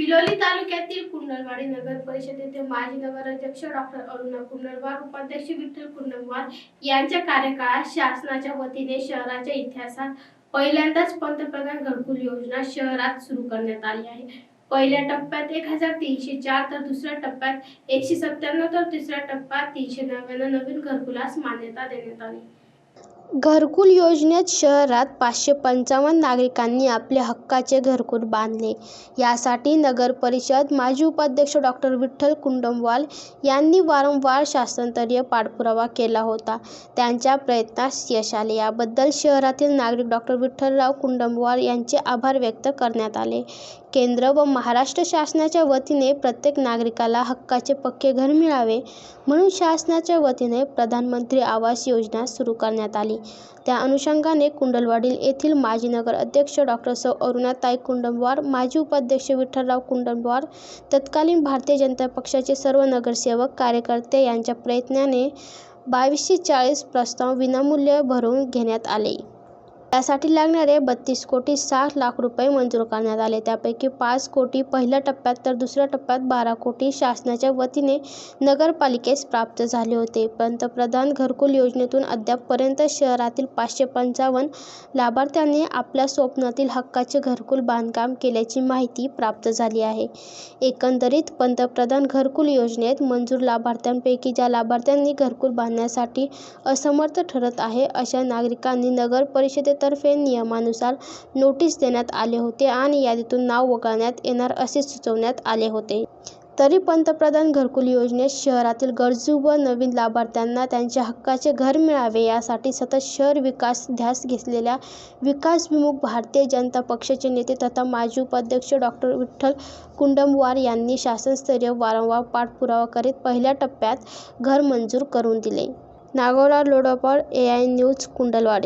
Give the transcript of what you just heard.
बिलोली तालुक्यातील कुंडलवाडी नगर परिषद येथे माजी नगराध्यक्ष डॉक्टर अरुणा कुंडलवार उपाध्यक्ष विठ्ठल कुंडलवार यांच्या कार्यकाळात शासनाच्या वतीने शहराच्या इतिहासात पहिल्यांदाच पंतप्रधान घरकुल योजना शहरात सुरू करण्यात आली आहे. पहिल्या टप्प्यात एक हजार तीनशे चार तर दुसऱ्या टप्प्यात एकशे सत्त्याण्णव तर तिसऱ्या टप्प्यात तीनशे नव्याण्णव नवीन घरकुलास मान्यता देण्यात आली. घरकुल योजनेत शहरात पाचशे पंचावन्न नागरिकांनी आपले हक्काचे घरकुल बांधले. यासाठी नगरपरिषद माजी उपाध्यक्ष डॉक्टर विठ्ठल कुंडमवाल यांनी वारंवार शासनतरीय पाठपुरावा केला होता. त्यांच्या प्रयत्नास यश आले. याबद्दल शहरातील नागरिक डॉक्टर विठ्ठलराव कुंडमवाल यांचे आभार व्यक्त करण्यात आले. केंद्र व महाराष्ट्र शासनाच्या वतीने प्रत्येक नागरिकाला हक्काचे पक्के घर मिळावे म्हणून शासनाच्या वतीने प्रधानमंत्री आवास योजना सुरू करण्यात आली. त्या अनुषंगाने कुंडलवाडी येथील माजी नगर अध्यक्ष डॉक्टर सौ अरुणाताई कुंडमवार माजी उपाध्यक्ष विठ्ठलराव कुंडमवार तत्कालीन भारतीय जनता पक्षाचे सर्व नगरसेवक कार्यकर्ते यांच्या प्रयत्नाने बावीसशे चाळीस प्रस्ताव विनामूल्य भरून घेण्यात आले. त्यासाठी लागणारे बत्तीस कोटी साठ लाख रुपये मंजूर करण्यात आले. त्यापैकी पाच कोटी पहिल्या टप्प्यात तर दुसऱ्या टप्प्यात बारा कोटी शासनाच्या वतीने नगरपालिकेस प्राप्त झाले होते. पंतप्रधान घरकुल योजनेतून अद्यापपर्यंत शहरातील पाचशे पंचावन्न लाभार्थ्यांनी आपल्या स्वप्नातील हक्काचे घरकुल बांधकाम केल्याची माहिती प्राप्त झाली आहे. एकंदरीत पंतप्रधान घरकुल योजनेत मंजूर लाभार्थ्यांपैकी ज्या लाभार्थ्यांनी घरकुल बांधण्यासाठी असमर्थ ठरत आहे अशा नागरिकांनी नगर तर्फे नियमानुसार नोटीस देण्यात आले होते आणि यादीतून नाव वगळण्यात येणार असे सुचवण्यात आले होते. तरी पंतप्रधान घरकुल योजनेत शहरातील गरजू व नवीन लाभार्थ्यांना त्यांच्या हक्काचे घर मिळावे यासाठी सतत शहर विकास ध्यास घेतलेल्या विकासविमुख भारतीय जनता पक्षाचे नेते तथा माजी उपाध्यक्ष डॉक्टर विठ्ठल कुंडमवार यांनी शासनस्तरीय वारंवार पाठपुरावा करीत पहिल्या टप्प्यात घर मंजूर करून दिले. Nagorao Lodopad A I news Kundalwadi.